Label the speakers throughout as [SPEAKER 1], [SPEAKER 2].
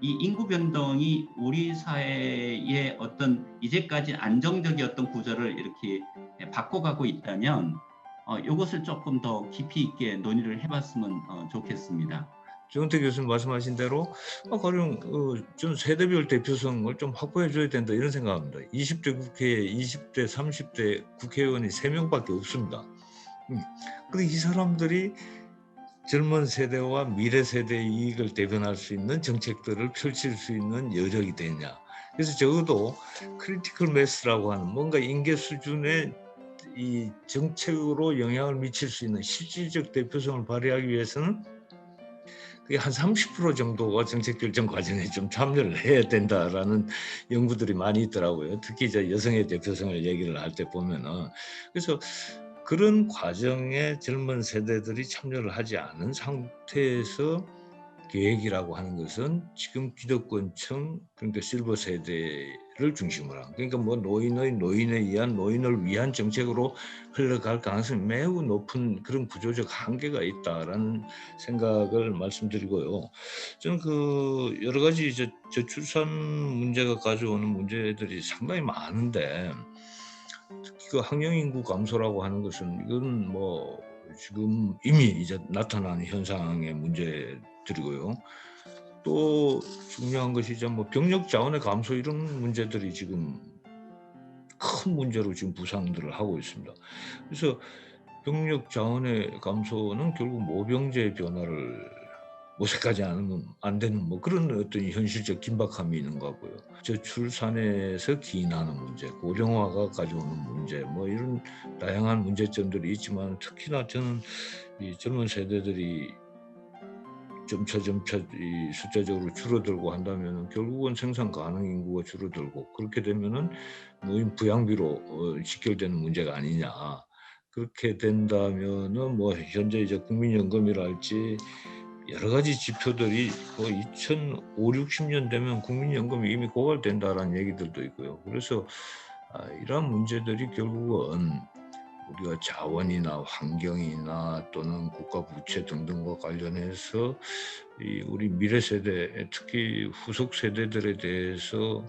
[SPEAKER 1] 이 인구 변동이 우리 사회의 어떤 이제까지 안정적이었던 구조를 이렇게 바꿔가고 있다면 어, 이것을 조금 더 깊이 있게 논의를 해봤으면 어, 좋겠습니다.
[SPEAKER 2] 조은태 교수님 말씀하신 대로 아, 가령 어, 좀 세대별 대표성을 좀 확보해줘야 된다 이런 생각합니다. 20대 국회에 20대, 30대 국회의원이 3명밖에 없습니다. 음. 근데 이 사람들이 젊은 세대와 미래 세대의 이익을 대변할 수 있는 정책들을 펼칠 수 있는 여력이 되냐. 그래서 적어도 크리티컬 매스라고 하는 뭔가 인계 수준의 이 정책으로 영향을 미칠 수 있는 실질적 대표성을 발휘하기 위해서는 그게 한 30% 정도가 정책 결정 과정에 좀 참여를 해야 된다라는 연구들이 많이 있더라고요. 특히 이제 여성의 대표성을 얘기를 할 때 보면은 그래서 그런 과정에 젊은 세대들이 참여를 하지 않은 상태에서 계획이라고 하는 것은 지금 기득권층 그러니까 실버 세대를 중심으로 한 그러니까 뭐 노인의 노인에 의한 노인을 위한 정책으로 흘러갈 가능성이 매우 높은 그런 구조적 한계가 있다라는 생각을 말씀드리고요. 저는 그 여러 가지 이제 저출산 문제가 가져오는 문제들이 상당히 많은데 특히 그 학령인구 감소라고 하는 것은 이건 뭐 지금 이미 이제 나타난 현상의 문제들이고요. 또 중요한 것이 이제 뭐 병력 자원의 감소 이런 문제들이 지금 큰 문제로 지금 부상들을 하고 있습니다. 그래서 병력 자원의 감소는 결국 모병제 변화를 모색까지 안, 안 되는 뭐 그런 어떤 현실적 긴박함이 있는 거고요. 저출산에서 기인하는 문제, 고령화가 가져오는 문제, 뭐 이런 다양한 문제점들이 있지만 특히나 저는 이 젊은 세대들이 점차 점차 이 숫자적으로 줄어들고 한다면 결국은 생산 가능 인구가 줄어들고 그렇게 되면은 노인 부양비로 어, 직결되는 문제가 아니냐 그렇게 된다면은 뭐 현재 이제 국민연금이랄지 여러 가지 지표들이 뭐 2005, 60년 되면 국민연금이 이미 고갈된다라는 얘기들도 있고요. 그래서 아, 이러한 문제들이 결국은 우리가 자원이나 환경이나 또는 국가 부채 등등과 관련해서 이 우리 미래 세대, 특히 후속 세대들에 대해서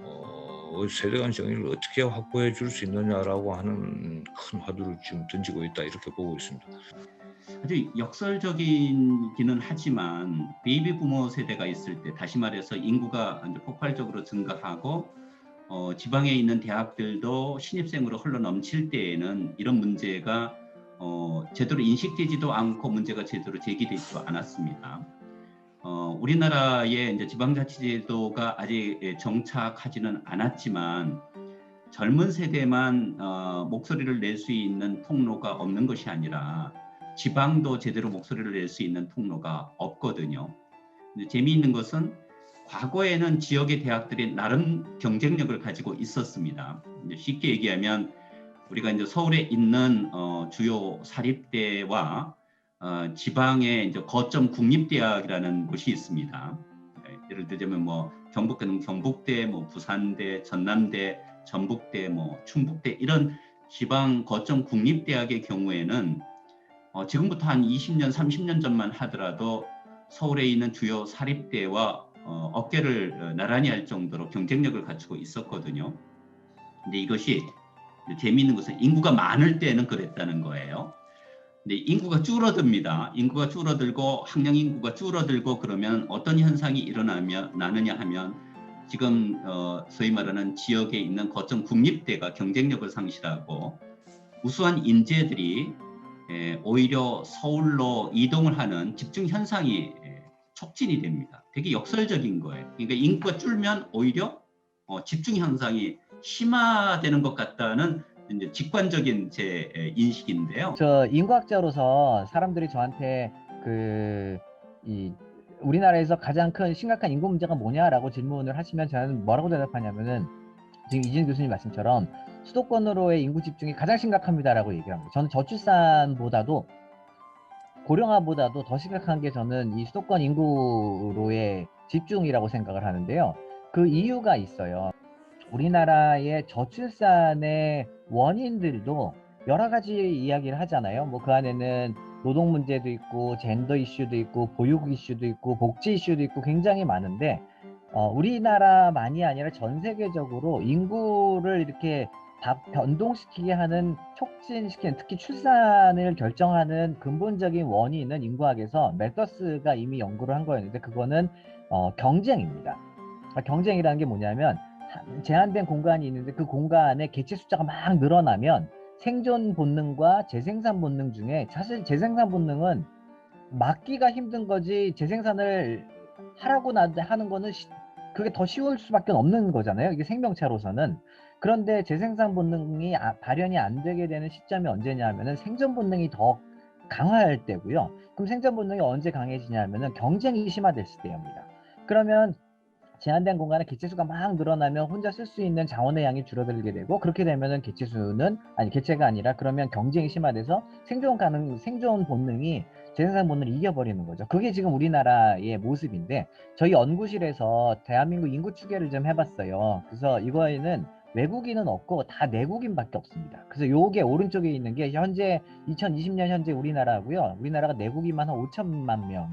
[SPEAKER 2] 어, 어 세대 간 정의를 어떻게 확보해 줄 수 있느냐라고 하는 큰 화두를 지금 던지고 있다 이렇게 보고 있습니다.
[SPEAKER 1] 아주 역설적이기는 하지만 베이비 부모 세대가 있을 때 다시 말해서 인구가 폭발적으로 증가하고 어, 지방에 있는 대학들도 신입생으로 흘러넘칠 때에는 이런 문제가 어, 제대로 인식되지도 않고 문제가 제대로 제기되지도 않았습니다. 어, 우리나라의 이제 지방자치제도가 아직 정착하지는 않았지만 젊은 세대만 어, 목소리를 낼 수 있는 통로가 없는 것이 아니라 지방도 제대로 목소리를 낼 수 있는 통로가 없거든요. 재미있는 것은 과거에는 지역의 대학들이 나름 경쟁력을 가지고 있었습니다. 쉽게 얘기하면 우리가 이제 서울에 있는 어, 주요 사립대와 어, 지방의 이제 거점 국립대학이라는 곳이 있습니다. 네, 예를 들자면 뭐 경북대는 경북대, 뭐 부산대, 전남대, 전북대, 뭐 충북대 이런 지방 거점 국립대학의 경우에는 어, 지금부터 한 20년, 30년 전만 하더라도 서울에 있는 주요 사립대와 어, 어깨를 어, 나란히 할 정도로 경쟁력을 갖추고 있었거든요. 근데 이것이 재미있는 것은 인구가 많을 때는 그랬다는 거예요. 근데 인구가 줄어듭니다. 인구가 줄어들고 학령 인구가 줄어들고 그러면 어떤 현상이 일어나느냐 하면 지금 어, 소위 말하는 지역에 있는 거점 국립대가 경쟁력을 상실하고 우수한 인재들이 오히려 서울로 이동을 하는 집중 현상이 촉진이 됩니다. 되게 역설적인 거예요. 그러니까 인구가 줄면 오히려 어, 집중 현상이 심화되는 것 같다는 이제 직관적인 제 인식인데요.
[SPEAKER 3] 저 인구학자로서 사람들이 저한테 그 이 우리나라에서 가장 큰 심각한 인구 문제가 뭐냐라고 질문을 하시면 저는 뭐라고 대답하냐면은 지금 이진 교수님 말씀처럼 수도권으로의 인구 집중이 가장 심각합니다라고 얘기 합니다. 저는 저출산보다도 고령화보다도 더 심각한 게 저는 이 수도권 인구로의 집중이라고 생각을 하는데요. 그 이유가 있어요. 우리나라의 저출산의 원인들도 여러 가지 이야기를 하잖아요. 뭐 그 안에는 노동 문제도 있고 젠더 이슈도 있고 보육 이슈도 있고 복지 이슈도 있고 굉장히 많은데 어, 우리나라만이 아니라 전 세계적으로 인구를 이렇게 변동시키게 하는 촉진시키는 특히 출산을 결정하는 근본적인 원인은 인구학에서 메더스가 이미 연구를 한 거였는데 그거는 어, 경쟁입니다. 그러니까 경쟁이라는 게 뭐냐면 제한된 공간이 있는데 그 공간에 개체 숫자가 막 늘어나면 생존 본능과 재생산 본능 중에 사실 재생산 본능은 막기가 힘든 거지 재생산을 하라고 하는 거는 그게 더 쉬울 수밖에 없는 거잖아요. 이게 생명체로서는 그런데 재생산 본능이 아, 발현이 안 되게 되는 시점이 언제냐면은 생존 본능이 더 강화할 때고요. 그럼 생존 본능이 언제 강해지냐면은 경쟁이 심화됐을 때입니다. 그러면 제한된 공간에 개체수가 막 늘어나면 혼자 쓸 수 있는 자원의 양이 줄어들게 되고 그렇게 되면은 개체수는 아니 개체가 아니라 그러면 경쟁이 심화돼서 생존 가능 생존 본능이 재생산 본능을 이겨버리는 거죠. 그게 지금 우리나라의 모습인데 저희 연구실에서 대한민국 인구 추계를 좀 해봤어요. 그래서 이거에는 외국인은 없고 다 내국인밖에 없습니다. 그래서 요게 오른쪽에 있는 게 현재 2020년 현재 우리나라고요. 우리나라가 내국인만 한 5천만 명이에요.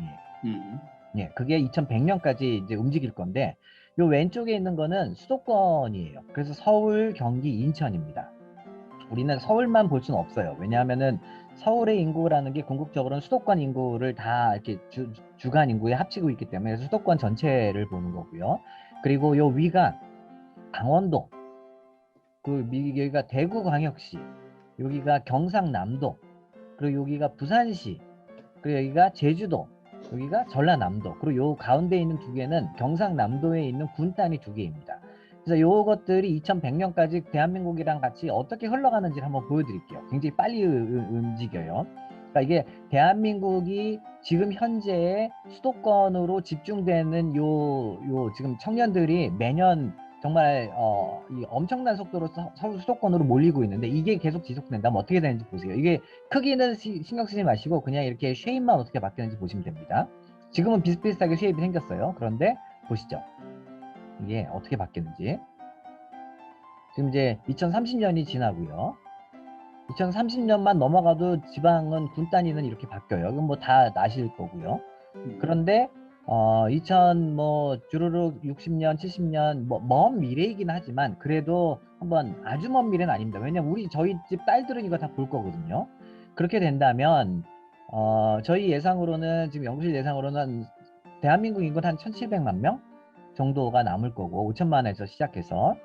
[SPEAKER 3] 음. 예, 그게 2100년까지 이제 움직일 건데 요 왼쪽에 있는 거는 수도권이에요. 그래서 서울, 경기, 인천입니다. 우리는 서울만 볼 수는 없어요. 왜냐하면은 서울의 인구라는 게 궁극적으로는 수도권 인구를 다 이렇게 주, 주간 인구에 합치고 있기 때문에 수도권 전체를 보는 거고요. 그리고 요 위가 강원도 그 여기가 대구광역시, 여기가 경상남도, 그리고 여기가 부산시, 그리고 여기가 제주도, 여기가 전라남도, 그리고 요 가운데 있는 두 개는 경상남도에 있는 군단이 두 개입니다. 그래서 요것들이 2100년까지 대한민국이랑 같이 어떻게 흘러가는지를 한번 보여드릴게요. 굉장히 빨리 음, 음, 움직여요. 그러니까 이게 대한민국이 지금 현재의 수도권으로 집중되는 요, 요 지금 청년들이 매년 정말 어, 이 엄청난 속도로 서 수도권으로 몰리고 있는데 이게 계속 지속된다면 어떻게 되는지 보세요. 이게 크기는 시, 신경 쓰지 마시고 그냥 이렇게 쉐입만 어떻게 바뀌는지 보시면 됩니다. 지금은 비슷비슷하게 쉐입이 생겼어요. 그런데 보시죠. 이게 어떻게 바뀌는지. 지금 이제 2030년이 지나고요. 2030년만 넘어가도 지방은 군 단위는 이렇게 바뀌어요. 이건뭐 다 나실 거고요. 음. 그런데 어, 2000뭐 주르륵 60년, 70년 뭐, 먼 미래이긴 하지만 그래도 한번 아주 먼 미래는 아닙니다. 왜냐면 우리 저희 집 딸들은 이거 다 볼 거거든요. 그렇게 된다면 어, 저희 예상으로는 지금 연구실 예상으로는 대한민국 인구한 1,700만 명 정도가 남을 거고 5천만에서 시작해서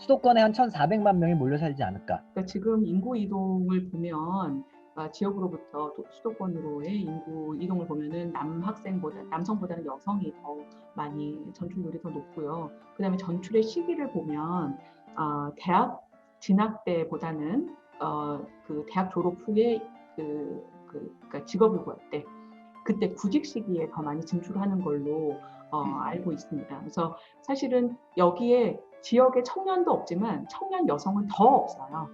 [SPEAKER 3] 수도권에 한 1,400만 명이 몰려 살지 않을까.
[SPEAKER 4] 그러니까 지금 인구 이동을 보면 아, 지역으로부터 수도권으로의 인구 이동을 보면은 남학생보다 남성보다는 여성이 더 많이 전출률이 더 높고요. 그다음에 전출의 시기를 보면 어, 대학 진학 때보다는 어, 그 대학 졸업 후에 그, 그 그러니까 직업을 구할 때 그때 구직 시기에 더 많이 진출하는 걸로 어, 음. 알고 있습니다. 그래서 사실은 여기에 지역의 청년도 없지만 청년 여성은 더 없어요.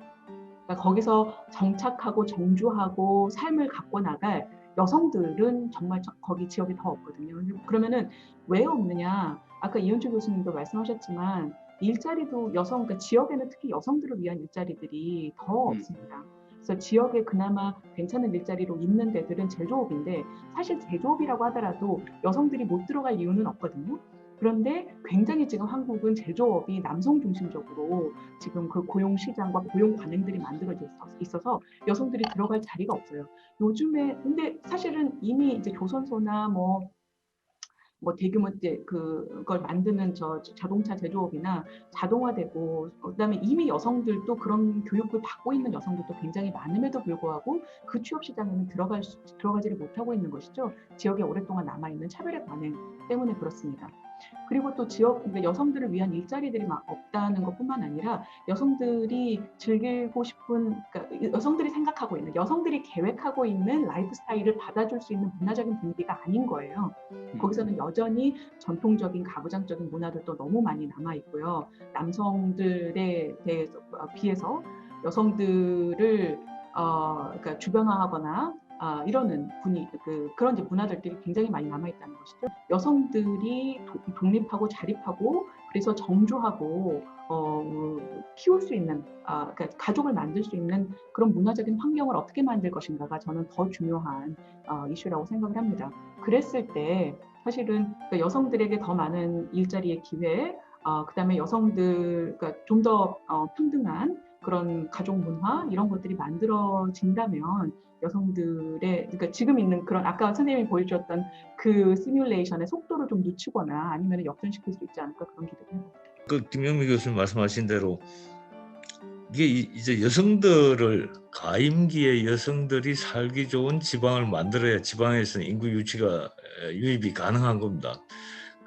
[SPEAKER 4] 그러니까 거기서 정착하고 정주하고 삶을 갖고 나갈 여성들은 정말 거기 지역에더 없거든요. 그러면은 왜 없느냐? 아까 이현주 교수님도 말씀하셨지만 일자리도 여성, 그러니까 지역에는 특히 여성들을 위한 일자리들이 더 음. 없습니다. 그래서 지역에 그나마 괜찮은 일자리로 있는 데들은 제조업인데 사실 제조업이라고 하더라도 여성들이 못 들어갈 이유는 없거든요. 그런데 굉장히 지금 한국은 제조업이 남성 중심적으로 지금 그 고용 시장과 고용 관행들이 만들어져 있어서 여성들이 들어갈 자리가 없어요. 요즘에 근데 사실은 이미 이제 조선소나 뭐뭐 뭐 대규모 이제 그걸 만드는 저 자동차 제조업이나 자동화되고 그다음에 이미 여성들도 그런 교육을 받고 있는 여성들도 굉장히 많음에도 불구하고 그 취업 시장에는 들어갈 수, 들어가지를 못하고 있는 것이죠. 지역에 오랫동안 남아 있는 차별의 반응 때문에 그렇습니다. 그리고 또 지역 그러니까 여성들을 위한 일자리들이 막 없다는 것뿐만 아니라 여성들이 즐기고 싶은 그러니까 여성들이 생각하고 있는 여성들이 계획하고 있는 라이프스타일을 받아줄 수 있는 문화적인 분위기가 아닌 거예요. 음. 거기서는 여전히 전통적인 가부장적인 문화들도 너무 많이 남아 있고요. 남성들에 대해서 어, 비해서 여성들을 어, 그러니까 주변화하거나 아, 이러는 분이 그, 그런 이제 문화들이 굉장히 많이 남아 있다는 것이죠. 여성들이 도, 독립하고 자립하고 그래서 정조하고 어, 키울 수 있는 아, 그러니까 가족을 만들 수 있는 그런 문화적인 환경을 어떻게 만들 것인가가 저는 더 중요한 어, 이슈라고 생각을 합니다. 그랬을 때 사실은 그러니까 여성들에게 더 많은 일자리의 기회, 어, 그다음에 여성들 그러니까 좀더 어, 평등한 그런 가족 문화 이런 것들이 만들어진다면 여성들의 그러니까 지금 있는 그런 아까 선생님이 보여주셨던 그 시뮬레이션의 속도를 좀 늦추거나 아니면 역전시킬 수 있지 않을까 그런 기대가 합니다.
[SPEAKER 2] 그 김영미 교수님 말씀하신 대로 이게 이제 여성들을 가임기에 여성들이 살기 좋은 지방을 만들어야 지방에서는 인구 유치가 유입이 가능한 겁니다.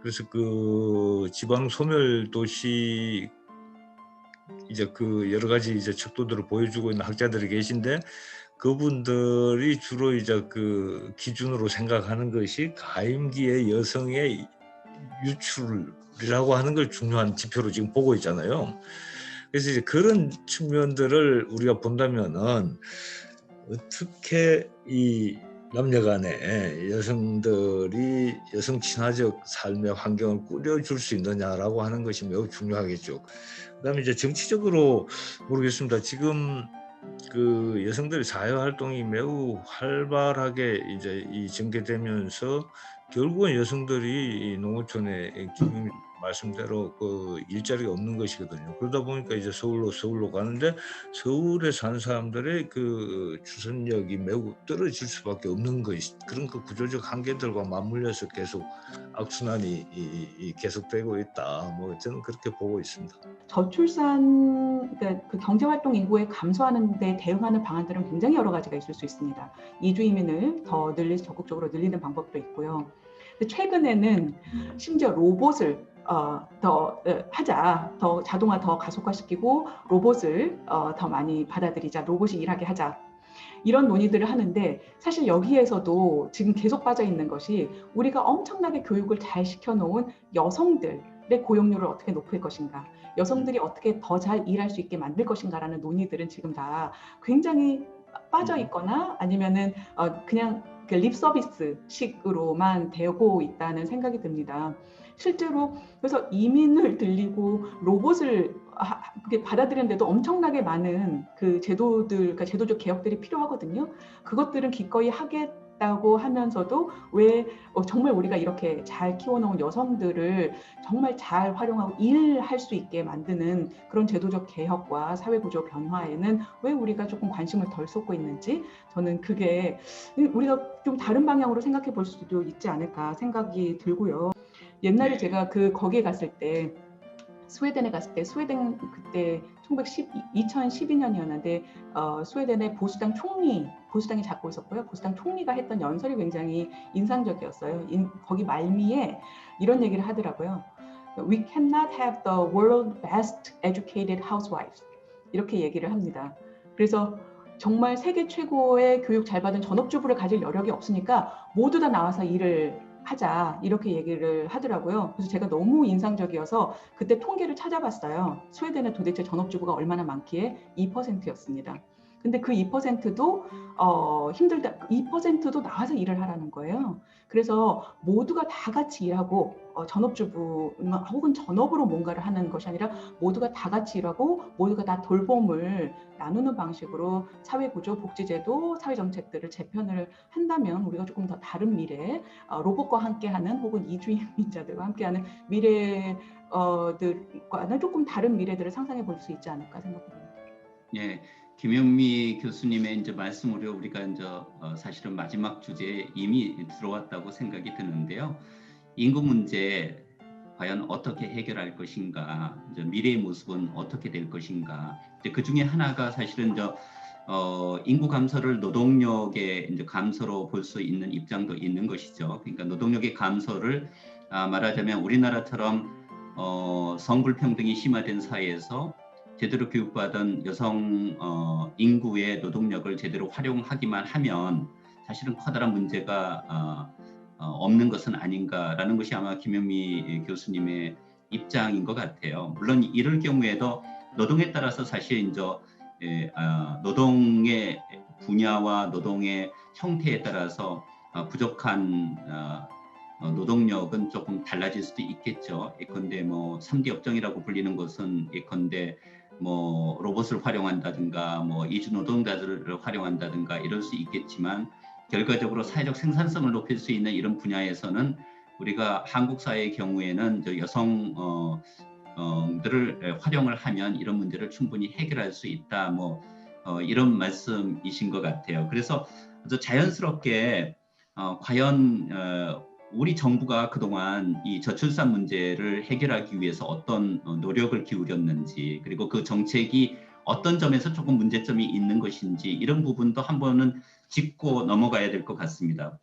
[SPEAKER 2] 그래서 그 지방 소멸 도시 이제 그 여러 가지 이제 척도들을 보여주고 있는 학자들이 계신데 그분들이 주로 이제 그 기준으로 생각하는 것이 가임기의 여성의 유출이라고 하는 걸 중요한 지표로 지금 보고 있잖아요. 그래서 이제 그런 측면들을 우리가 본다면은 어떻게 이 남녀간에 여성들이 여성 친화적 삶의 환경을 꾸려줄 수 있느냐라고 하는 것이 매우 중요하겠죠. 그다음에 이제 정치적으로 모르겠습니다. 지금 그 여성들의 사회 활동이 매우 활발하게 이제 이 전개되면서 결국은 여성들이 농어촌에 기금 말씀대로 그 일자리가 없는 것이거든요. 그러다 보니까 이제 서울로 서울로 가는데 서울에 사는 사람들의 그 주선력이 매우 떨어질 수밖에 없는 것이 그런 그 구조적 한계들과 맞물려서 계속 악순환이 이, 이 계속되고 있다. 뭐 저는 그렇게 보고 있습니다.
[SPEAKER 4] 저출산 그러니까 그 경제 활동 인구의 감소하는 데 대응하는 방안들은 굉장히 여러 가지가 있을 수 있습니다. 이주 이민을 더 늘리 적극적으로 늘리는 방법도 있고요. 최근에는 심지어 로봇을 어, 더 어, 하자, 더 자동화 더 가속화시키고 로봇을 어, 더 많이 받아들이자, 로봇이 일하게 하자. 이런 논의들을 하는데 사실 여기에서도 지금 계속 빠져 있는 것이 우리가 엄청나게 교육을 잘 시켜놓은 여성들의 고용률을 어떻게 높일 것인가, 여성들이 음. 어떻게 더 잘 일할 수 있게 만들 것인가라는 논의들은 지금 다 굉장히 빠져 있거나 아니면은 어, 그냥 그 립 서비스식으로만 되고 있다는 생각이 듭니다. 실제로 그래서 이민을 들리고 로봇을 받아들이는데도 엄청나게 많은 그 제도들, 그러니까 제도적 개혁들이 필요하거든요. 그것들은 기꺼이 하게 있다고 하면서도 왜 어, 정말 우리가 이렇게 잘 키워놓은 여성들을 정말 잘 활용하고 일할 수 있게 만드는 그런 제도적 개혁과 사회구조 변화에는 왜 우리가 조금 관심을 덜 쏟고 있는지 저는 그게 우리가 좀 다른 방향으로 생각해 볼 수도 있지 않을까 생각이 들고요. 옛날에 네. 제가 그 거기에 갔을 때 스웨덴에 갔을 때 스웨덴 그때 1912, 2012년이었는데 어, 스웨덴의 보수당 총리, 보수당이 잡고 있었고요. 보수당 총리가 했던 연설이 굉장히 인상적이었어요. 인, 거기 말미에 이런 얘기를 하더라고요. We cannot have the world best educated h o u s e w i v e 이렇게 얘기를 합니다. 그래서 정말 세계 최고의 교육 잘 받은 전업주부를 가질 여력이 없으니까 모두 다 나와서 일을 하자 이렇게 얘기를 하더라고요. 그래서 제가 너무 인상적이어서 그때 통계를 찾아봤어요. 스웨덴에 도대체 전업주부가 얼마나 많기에 2%였습니다. 근데 그 2%도 어, 힘들다 2%도 나와서 일을 하라는 거예요. 그래서 모두가 다 같이 일하고 어, 전업주부 뭐, 혹은 전업으로 뭔가를 하는 것이 아니라 모두가 다 같이 일하고 모두가 다 돌봄을 나누는 방식으로 사회구조, 복지제도, 사회정책들을 재편을 한다면 우리가 조금 더 다른 미래 어, 로봇과 함께하는 혹은 이주민자들과 인 함께하는 미래들과는 어, 조금 다른 미래들을 상상해 볼 수 있지 않을까 생각합니다.
[SPEAKER 1] 예, 김영미 교수님의 이제 말씀으로 우리가 이제 어, 사실은 마지막 주제에 이미 들어왔다고 생각이 드는데요. 인구 문제 과연 어떻게 해결할 것인가, 미래의 모습은 어떻게 될 것인가. 그 중에 하나가 사실은 저 어, 인구 감소를 노동력의 이제 감소로 볼 수 있는 입장도 있는 것이죠. 그러니까 노동력의 감소를 아, 말하자면 우리나라처럼 어, 성불평등이 심화된 사회에서 제대로 교육받은 여성 어, 인구의 노동력을 제대로 활용하기만 하면 사실은 커다란 문제가 어, 어 없는 것은 아닌가라는 것이 아마 김현미 예, 교수님의 입장인 것 같아요. 물론 이럴 경우에도 노동에 따라서 사실 이제 에, 예, 아, 노동의 분야와 노동의 형태에 따라서 아, 부족한 아, 어, 노동력은 조금 달라질 수도 있겠죠. 예컨대 뭐 3D 업종이라고 불리는 것은 예컨대 뭐 로봇을 활용한다든가 뭐 이주 노동자들을 활용한다든가 이럴 수 있겠지만 결과적으로 사회적 생산성을 높일 수 있는 이런 분야에서는 우리가 한국 사회의 경우에는 여성 어, 어 들을 활용을 하면 이런 문제를 충분히 해결할 수 있다 뭐 어, 이런 말씀이신 것 같아요. 그래서 자연스럽게 어, 과연 어, 우리 정부가 그동안 이 저출산 문제를 해결하기 위해서 어떤 어, 노력을 기울였는지 그리고 그 정책이 어떤 점에서 조금 문제점이 있는 것인지 이런 부분도 한 번은 짚고 넘어가야 될 것 같습니다.